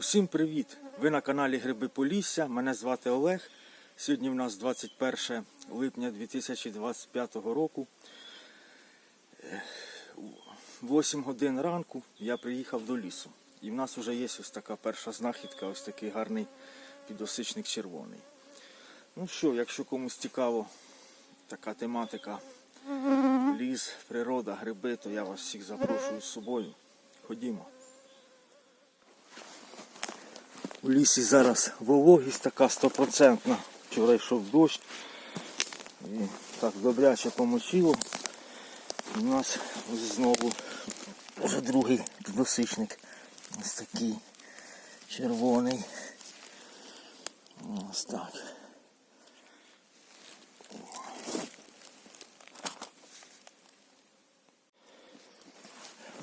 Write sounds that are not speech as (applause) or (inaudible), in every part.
Усім привіт! Ви на каналі Гриби Полісся. Мене звати Олег. Сьогодні в нас 21 липня 2025 року. Е, 8 годин ранку я приїхав до лісу. І в нас вже є ось така перша знахідка, ось такий гарний підосичник червоний. Ну що, якщо комусь цікаво така тематика ліс, природа, гриби, то я вас всіх запрошую з собою. Ходімо. У лісі зараз вологість така стопроцентна. Вчора йшов дощ. І так добряче помочило. У нас ось знову вже другий підосичник. Ось такий червоний. Ось так.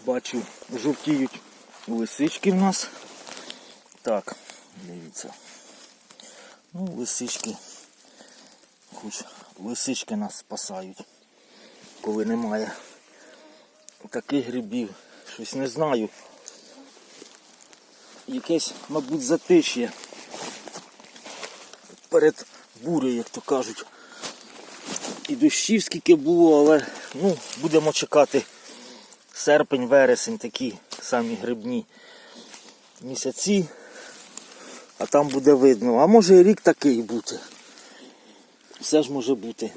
Бачу, жовтіють лисички в нас. Так, дивіться. Ну, лисички. Хоч лисички нас спасають, коли немає таких грибів. Щось не знаю. Якесь, мабуть, затишє. Перед бурею, як то кажуть. І дощів скільки було, але ну, будемо чекати серпень, вересень, такі самі грибні місяці. А там буде видно. А може і рік такий бути. Все ж може бути.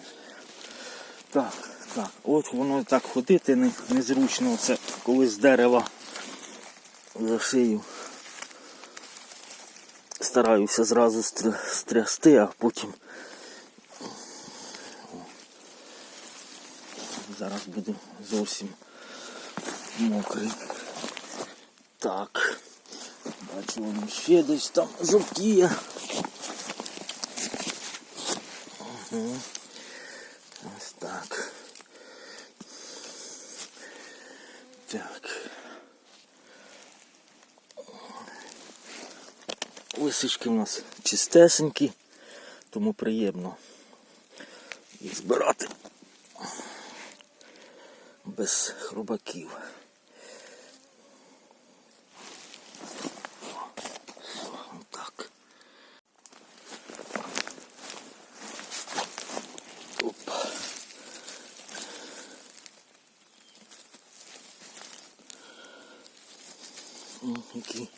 Так, так, от воно так ходити не, незручно. Це коли з дерева за шию. Стараюся зразу стрясти, а потім зараз буде зовсім мокрий. Так. Бачу, воно ще десь там жовтіє. Угу. Ось так. Так. Лисички у нас чистесенькі, тому приємно їх збирати без хробаків. Так. Оп. М, Які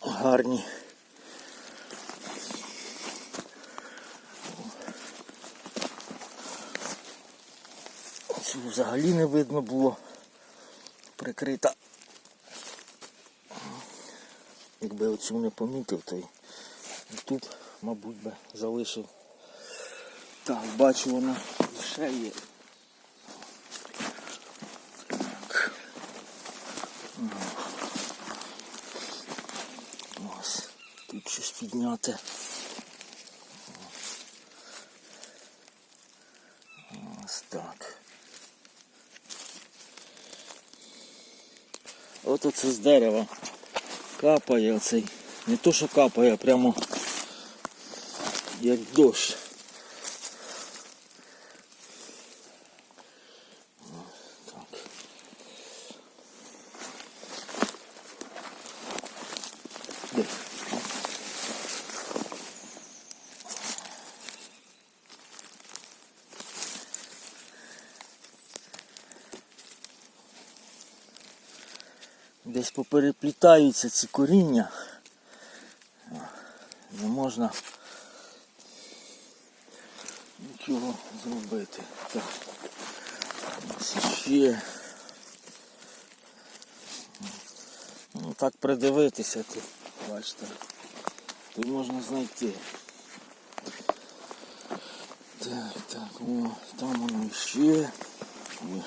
гарні. Цю взагалі не видно було. Прикрита. Якби я оцю не помітив, то й тут, мабуть, би залишив. Так, бачу вона ще є. Так. Ось, тут щось підняти. Ось так. От оце з дерева капає оцей. Не то що капає, а прямо як дощ. Десь попереплітаються ці коріння. Не можна нічого зробити. Так. Ось ще. Ну так придивитися тут, бачите. Тут можна знайти. Так, так, о, там воно ще. Ой.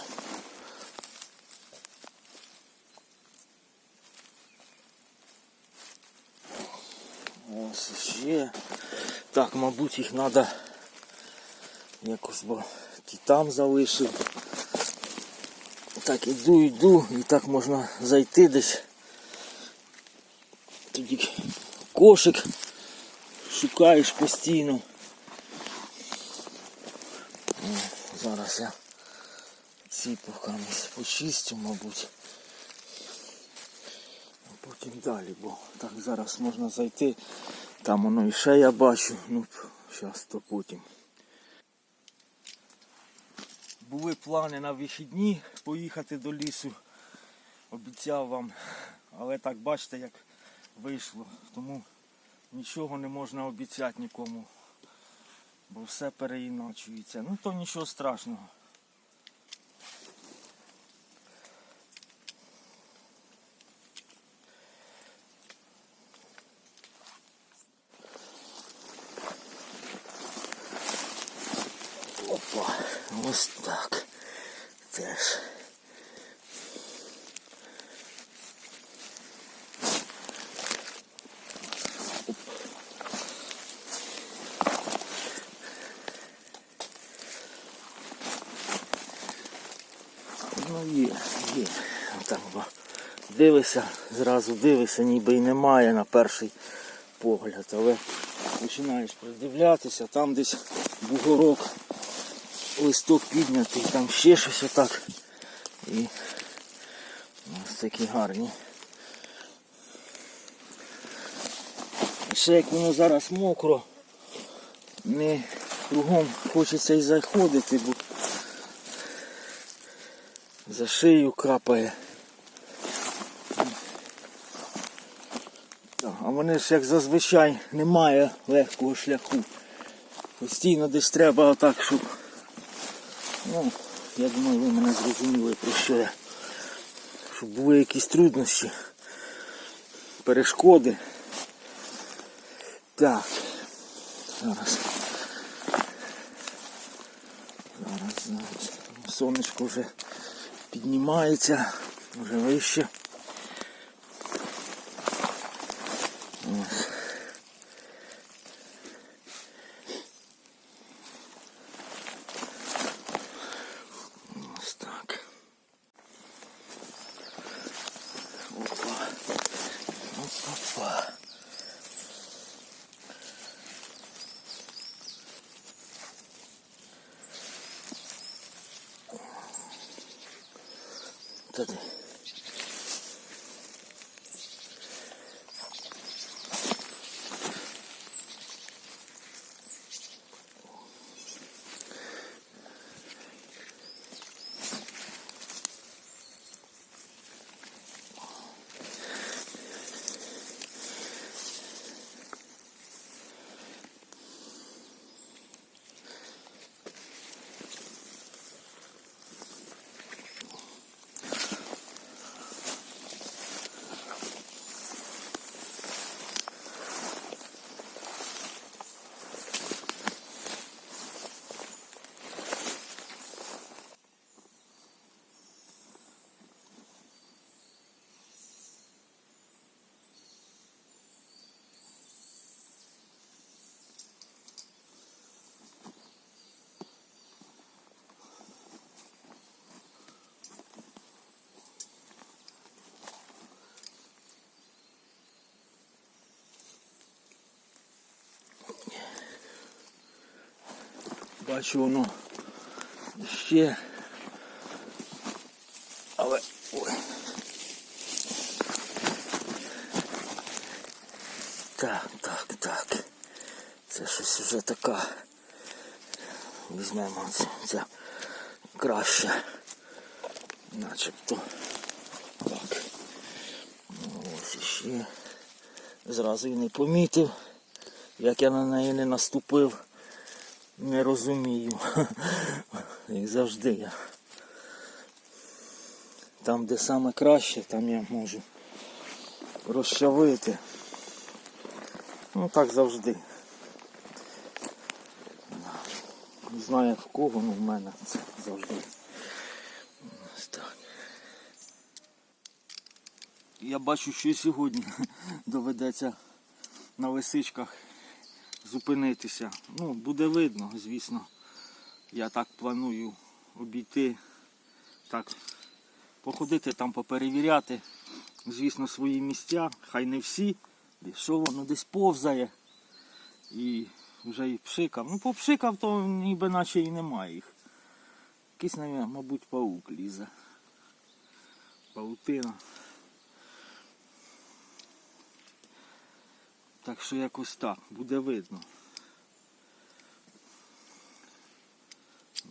Ось ще. Мабуть, їх треба якось, бо ті там залишив. Так, іду, йду, і так можна зайти десь. Тоді кошик шукаєш постійно. О, зараз я ці почистю, мабуть. потім далі, бо так зараз можна зайти. Там воно і ще я бачу. Ну, зараз то потім. Були плани на вихідні поїхати до лісу. Обіцяв вам. Але так бачите, як вийшло. Тому нічого не можна обіцяти нікому. Бо все переіначується. Ну то нічого страшного. Опа, ось так. Теж. Ну є, є. Там бо дивишся, зразу дивишся, ніби й немає на перший погляд, але починаєш придивлятися, там десь бугорок, листок піднятий, там ще щось отак. І ось такі гарні. Ще як воно зараз мокро, не кругом хочеться і заходити, бо за шию капає. А вони ж як зазвичай немає легкого шляху. Постійно десь треба отак, щоб. Ну, я думаю, ви мене зрозуміли про що я. Щоб були якісь труднощі, перешкоди. Так. Зараз. Зараз, зараз. Сонечко вже піднімається, вже вище. Ось. 再见。Бачу воно ще. Але. Ой. Так, так, так. Це щось вже така. Візьмемо це, це краще. Начебто. Так. Ось іще. Зразу і не помітив, як я на неї не наступив. Не розумію. (laughs) Як завжди я. Там, де саме краще, там я можу розчавити. Ну так завжди. Не знаю в кого, але в мене це завжди. Я бачу, що і сьогодні (laughs) доведеться на лисичках зупинитися. Ну, буде видно, звісно. Я так планую обійти, так, походити там, поперевіряти, звісно, свої місця, хай не всі. Що воно десь повзає. І вже і пшикав. Ну, попшикав, то ніби наче і немає їх. Якийсь, мабуть, паук лізе. Паутина. Так що якось так, буде видно.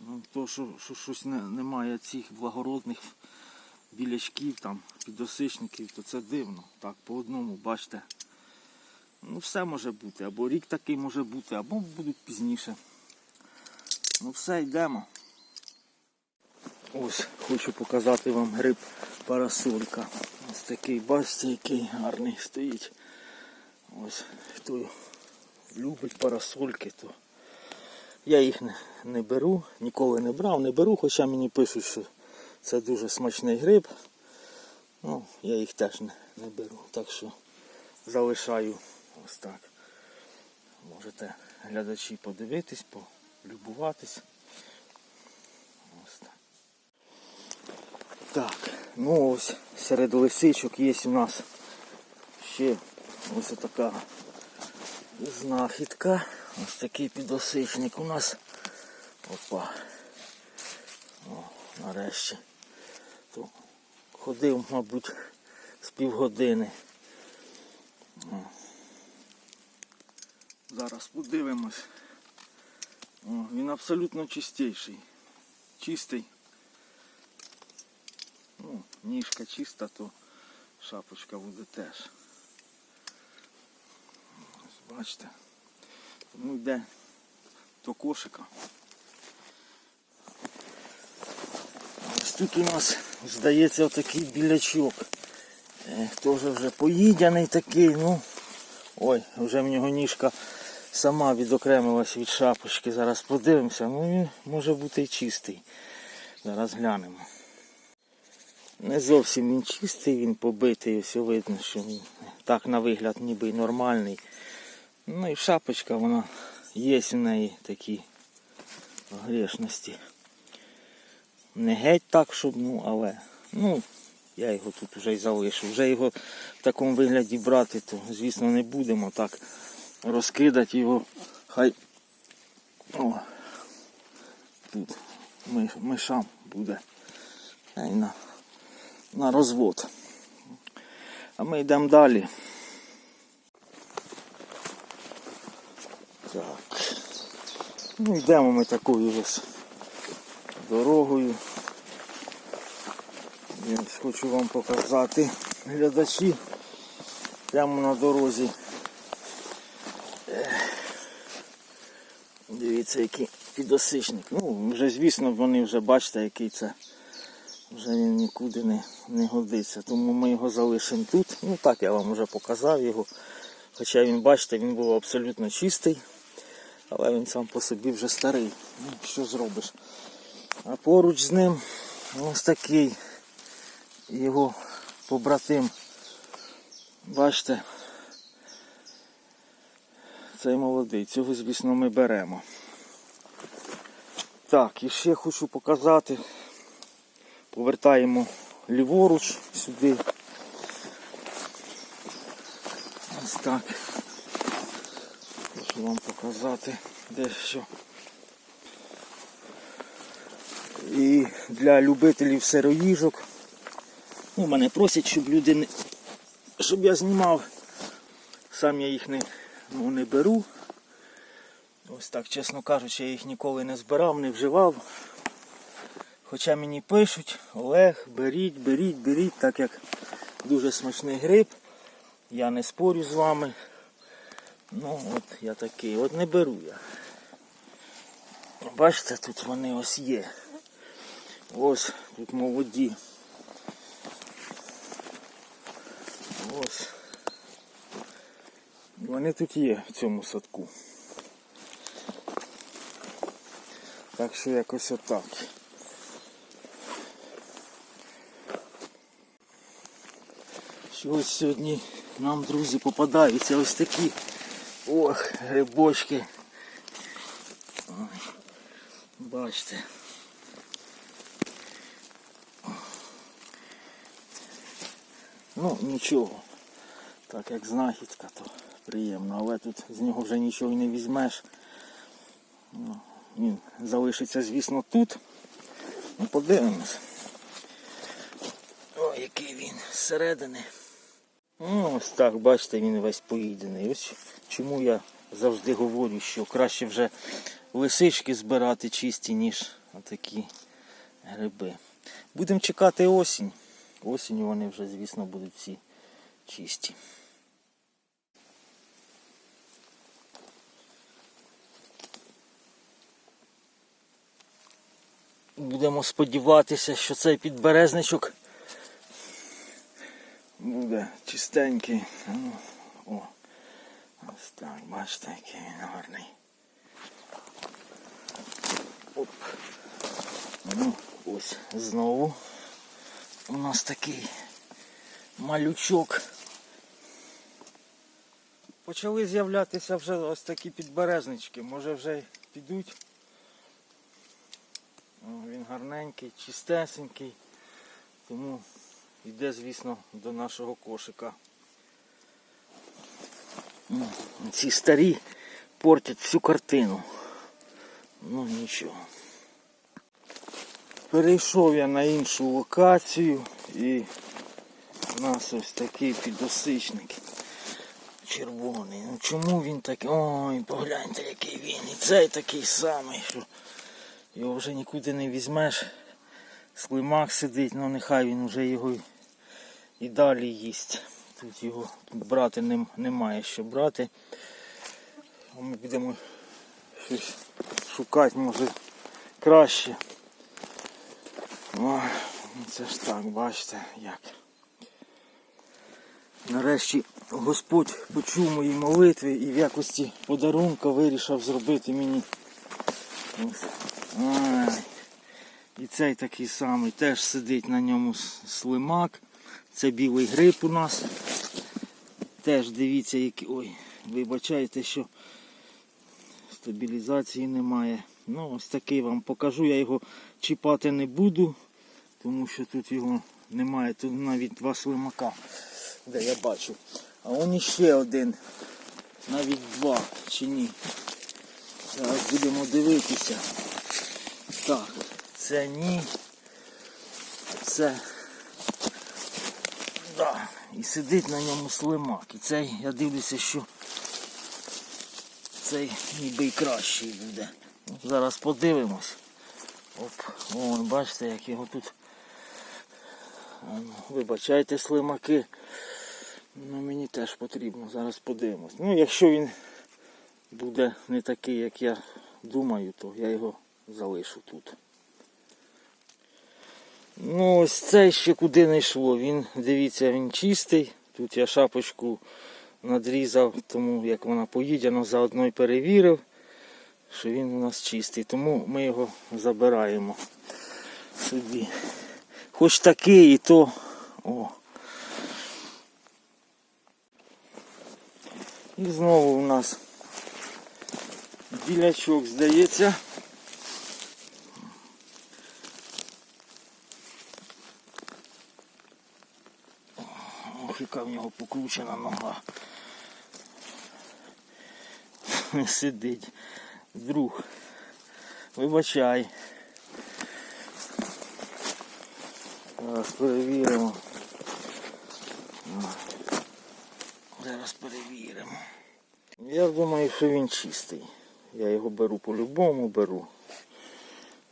Ну, то, що, що щось не, немає цих благородних білячків, там, підосичників, то це дивно. Так, по одному, бачите. Ну, все може бути. Або рік такий може бути, або будуть пізніше. Ну все, йдемо. Ось хочу показати вам гриб парасолька. Ось такий, бачите, який гарний стоїть. Ось хто любить парасольки, то я їх не, не беру, ніколи не брав, не беру, хоча мені пишуть, що це дуже смачний гриб. Ну, я їх теж не, не беру. Так що залишаю ось так. Можете глядачі подивитись, полюбуватись. Ось так. Так, ну ось серед лисичок є у нас ще ось така знахідка. Ось такий підосичник у нас. Опа. О, нарешті. То ходив, мабуть, з півгодини. О. Зараз подивимось. О, він абсолютно чистіший. Чистий. Ну, ніжка чиста, то шапочка буде теж. Бачите. Тому йде до кошика. Ось тут у нас здається отакий білячок. Е, Теж вже поїдяний такий, ну. Ой, вже в нього ніжка сама відокремилась від шапочки. Зараз подивимося. Ну він може бути і чистий. Зараз глянемо. Не зовсім він чистий, він побитий, ось видно, що він так на вигляд ніби й нормальний. Ну і шапочка, вона є у неї такі грешності. Не геть так, щоб, ну, але ну, я його тут вже й залишу. Вже його в такому вигляді брати, то звісно не будемо так розкидати його. Хай о, тут миш, мишам буде. На, на розвод. А ми йдемо далі. Ну йдемо ми такою ось дорогою. Я хочу вам показати глядачі прямо на дорозі. Дивіться, який підосичник. Ну, вже звісно, вони вже бачите, який це. Вже він нікуди не, не годиться. Тому ми його залишимо тут. Ну так я вам вже показав його. Хоча він, бачите, він був абсолютно чистий. Але він сам по собі вже старий. Ну, що зробиш? А поруч з ним ось такий його побратим. Бачите, цей молодий. Цього, звісно, ми беремо. Так, і ще хочу показати. Повертаємо ліворуч сюди. Ось так. Хочу вам показати дещо. І для любителів сироїжок. Ну, мене просять, щоб люди не... щоб я знімав. Сам я їх не, ну, не беру. Ось так, чесно кажучи, я їх ніколи не збирав, не вживав. Хоча мені пишуть, Олег, беріть, беріть, беріть, так як дуже смачний гриб. Я не спорю з вами. Ну от я такий, от не беру я. Бачите, тут вони ось є. Ось тут молоді. Ось. Вони тут є в цьому садку. Так що якось отак. Що ось сьогодні нам, друзі, попадаються ось такі ох, грибочки. Бачите. Ну, нічого. Так як знахідка, то приємно, але тут з нього вже нічого не візьмеш. Ну, він залишиться, звісно, тут. Ну, подивимось. О, який він зсередини. Ось так, бачите, він весь поїдений. Ось чому я завжди говорю, що краще вже лисички збирати чисті, ніж такі гриби. Будемо чекати осінь. Осінню вони вже, звісно, будуть всі чисті. Будемо сподіватися, що цей підберезничок буде чистенький. Ну, О, ось так, бачите, який він гарний. Оп. Ну, ось знову у нас такий малючок. Почали з'являтися вже ось такі підберезнички. Може вже підуть. О, Він гарненький, чистесенький. Тому йде, звісно, до нашого кошика. Ці старі портять всю картину. Ну нічого. Перейшов я на іншу локацію і у нас ось такий підосичник червоний. Ну чому він такий? Ой, погляньте, який він. І цей такий самий, що його вже нікуди не візьмеш. Слимак сидить, ну нехай він вже його і далі їсть. Тут його брати нем- немає що брати. Ми будемо щось шукати, може краще. Ну це ж так, бачите, як. Нарешті Господь почув мої молитви і в якості подарунка вирішив зробити мені. Ай. І цей такий самий теж сидить на ньому слимак. Це білий гриб у нас. Теж дивіться, який. Ой, вибачайте, що стабілізації немає. Ну, ось такий вам покажу. Я його чіпати не буду, тому що тут його немає. Тут навіть два слимака, де я бачу. А он іще один. Навіть два чи ні. Зараз будемо дивитися. Так, це ні. Це. Да. І сидить на ньому слимак. І цей, я дивлюся, що цей ніби й кращий буде. Ну, Зараз подивимось. Оп, вон, бачите, як його тут. Вибачайте слимаки. Ну мені теж потрібно. Зараз подивимось. Ну, якщо він буде не такий, як я думаю, то я його залишу тут. Ну, ось цей ще куди не йшло. Він, дивіться, він чистий. Тут я шапочку надрізав, тому як вона поїдена, заодно й перевірив, що він у нас чистий. Тому ми його забираємо собі. Хоч такий і то. О. І знову у нас білячок, здається. Яка в нього покручена нога. Сидить. Друг. Вибачай. Зараз перевіримо. Зараз перевіримо. Я думаю, що він чистий. Я його беру по-любому беру.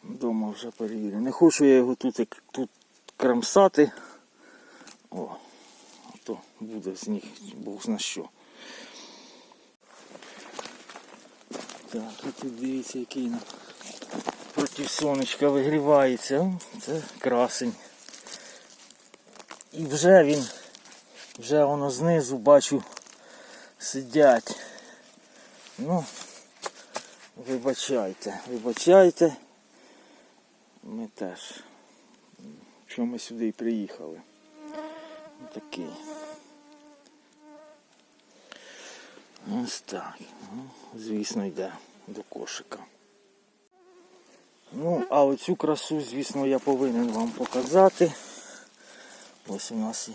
Дома вже перевірю. Не хочу я його тут, тут крамсати. О, то буде з них Бог зна що. Так, і тут дивіться, який на проти сонечка вигрівається. Це красень. І вже він, вже воно знизу бачу сидять. Ну, вибачайте, вибачайте. Ми теж. Що ми сюди і приїхали. Такий. Ось так. Ну, звісно, йде до кошика. Ну, а оцю красу, звісно, я повинен вам показати. Ось у нас і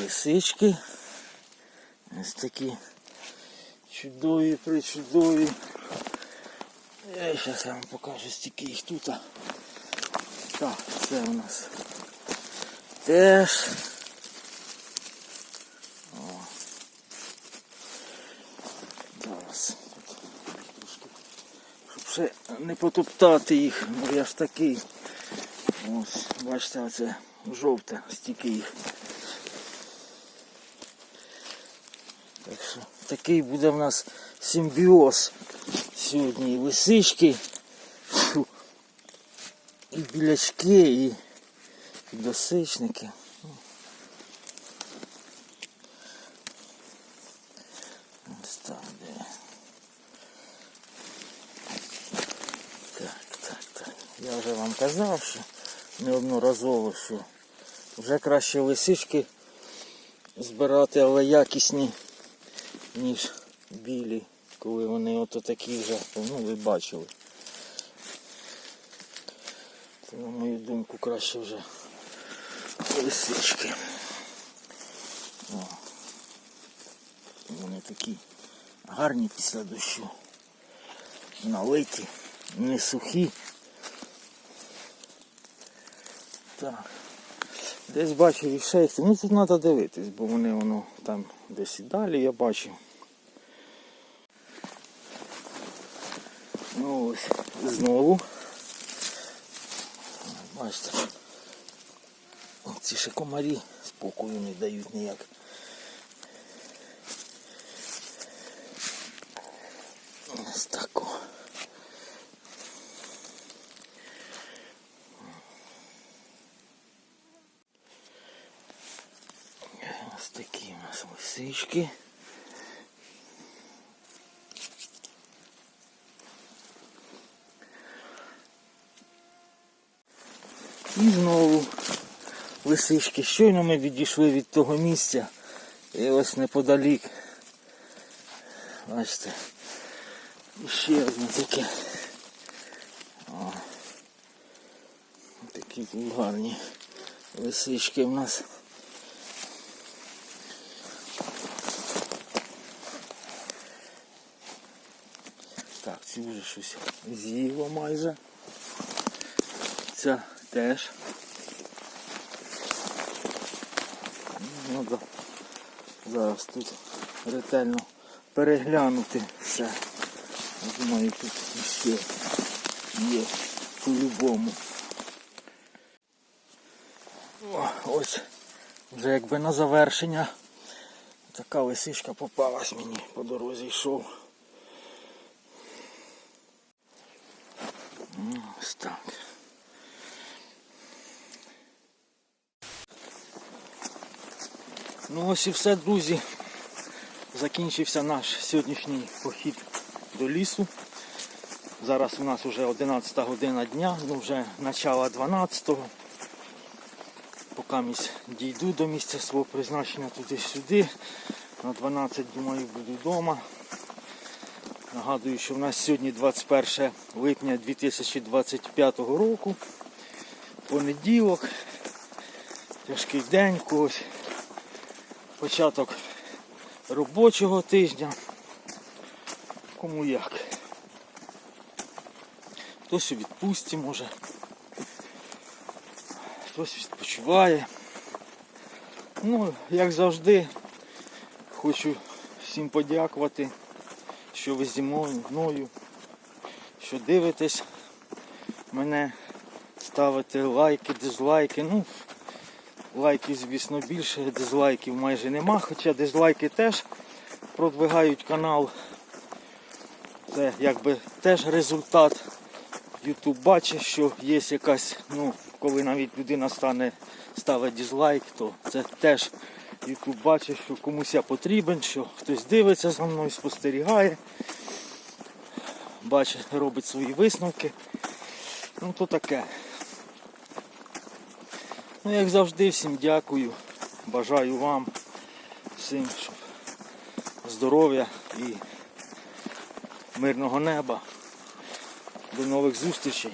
лисички. Ось такі чудові, причудові. Я зараз я вам покажу, стільки їх тут. Так, це у нас теж. О. Зараз. Щоб ще не потоптати їх, бо я ж такий. Ось, бачите, оце жовте, стільки їх. Так що такий буде в нас симбіоз сьогодні. І лисички, і білячки, і досичники. Ось де. Так, так, так. Я вже вам казав, що неодноразово, що вже краще лисички збирати, але якісні, ніж білі, коли вони ото такі вже, ну ви бачили. Це, на мою думку, краще вже лисички. О. Вони такі гарні після дощу. Налиті, не сухі. Так. Десь бачив і. Ну тут треба дивитись, бо вони воно там десь і далі я бачив. Ну ось знову. Бачите. Ці ще комарі спокою не дають ніяк. Ось. Ось такі у нас лисички. І знову лисички. Щойно ми відійшли від того місця. І ось неподалік. Бачите. Ще одне таке. О. Такі тут гарні лисички в нас. Так, ці вже щось з'їло майже. Ця теж. Ну да. Зараз тут ретельно переглянути все. Я Думаю, тут ще є по-любому. Ось вже якби на завершення така лисичка попалась мені по дорозі йшов. Ну, Ось так. Ну ось і все, друзі. Закінчився наш сьогоднішній похід до лісу. Зараз у нас вже 11 година дня, ну вже начало 12-го. Поки місь дійду до місця свого призначення туди-сюди. На 12, думаю, буду вдома. Нагадую, що в нас сьогодні 21 липня 2025 року. Понеділок. Тяжкий день когось. Початок робочого тижня. Кому як. Хтось у відпустці може. Хтось відпочиває. Ну, як завжди, хочу всім подякувати, що ви зі мною, мною, що дивитесь мене, ставите лайки, дизлайки. Ну, лайків, звісно, більше, дизлайків майже нема, хоча дизлайки теж продвигають канал. Це якби теж результат. YouTube бачить, що є якась, ну, коли навіть людина стане ставить дизлайк, то це теж YouTube бачить, що комусь я потрібен, що хтось дивиться за мною, спостерігає, бачить, робить свої висновки. Ну то таке. Ну, як завжди, всім дякую. Бажаю вам всім щоб здоров'я і мирного неба. До нових зустрічей.